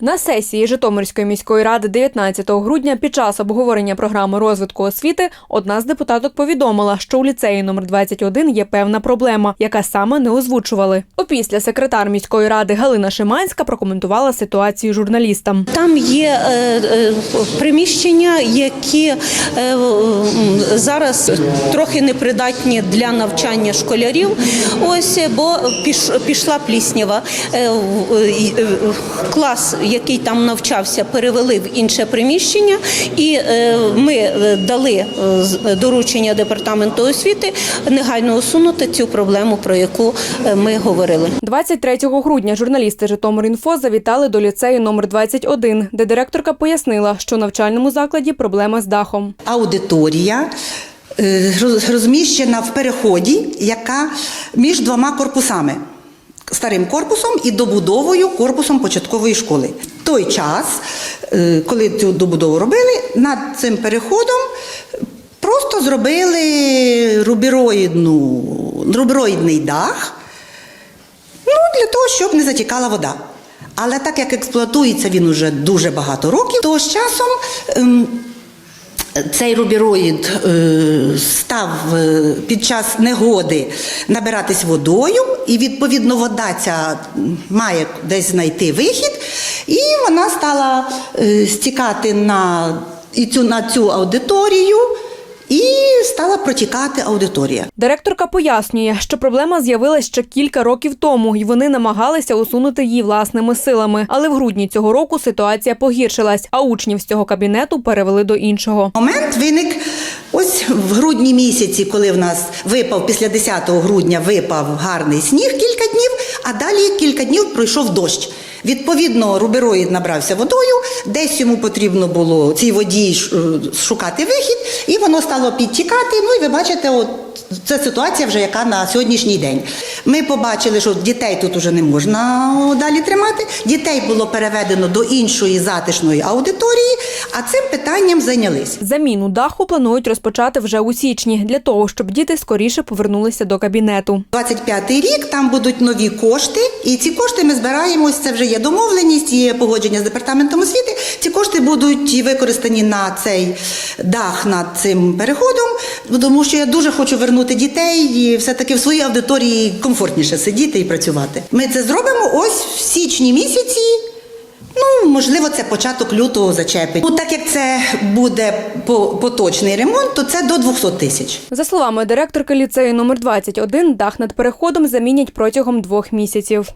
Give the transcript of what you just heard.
На сесії Житомирської міської ради 19 грудня під час обговорення програми розвитку освіти одна з депутаток повідомила, що у ліцеї номер 21 є певна проблема, яка саме не озвучували. Опісля секретар міської ради Галина Шиманська прокоментувала ситуацію журналістам. Там є е, е, приміщення, які е, зараз трохи непридатні для навчання школярів. Ось бо піш, пішла пліснява. Клас, який там навчався, перевели в інше приміщення, і е, ми е, дали е, з- доручення департаменту освіти негайно усунути цю проблему, про яку ми говорили. 23 грудня журналісти Житомир.Інфо завітали до ліцею номер 21, де директорка пояснила, що в навчальному закладі проблема з дахом. аудиторія розміщена в переході, яка між двома корпусами. Старим корпусом і добудовою корпусом початкової школи. В той час, е, коли цю добудову робили, над цим переходом просто зробили рубіроїдну, рубіроїдний дах, ну, для того, щоб не затікала вода. Але так як експлуатується він уже дуже багато років, то з часом ем, цей рубіроїд е, став е, під час негоди набиратись водою, і відповідно вода ця має десь знайти вихід, і вона стала е, стікати на, і цю, на цю аудиторію, і стала протікати аудиторія. Директорка пояснює, що проблема з'явилася ще кілька років тому, і вони намагалися усунути її власними силами. Але в грудні цього року ситуація погіршилась, а учнів з цього кабінету перевели до іншого. Момент виник ось в грудні місяці, коли в нас випав після 10 грудня випав гарний сніг кілька днів, а далі кілька днів пройшов дощ. Відповідно, рубероїд набрався водою, десь йому потрібно було цій воді е, шукати вихід, і воно стало підтікати. Ну і ви бачите, от це ситуація вже яка на сьогоднішній день. Ми побачили, що дітей тут уже не можна далі тримати. Дітей було переведено до іншої затишної аудиторії, а цим питанням зайнялись. Заміну даху планують розпочати вже у січні для того, щоб діти скоріше повернулися до кабінету. 25-й рік там будуть нові кошти, і ці кошти ми збираємо. ось Це вже є домовленість, є погодження з департаментом освіти. Ці кошти будуть використані на цей дах над цим переходом, тому що я дуже хочу вернути дітей і все-таки в своїй аудиторії комфортніше сидіти і працювати. Ми це зробимо ось в січні місяці. Ну, можливо, це початок лютого зачепить. Ну, так як це буде по- поточний ремонт, то це до 200 тисяч. За словами директорки ліцею номер 21, дах над переходом замінять протягом двох місяців.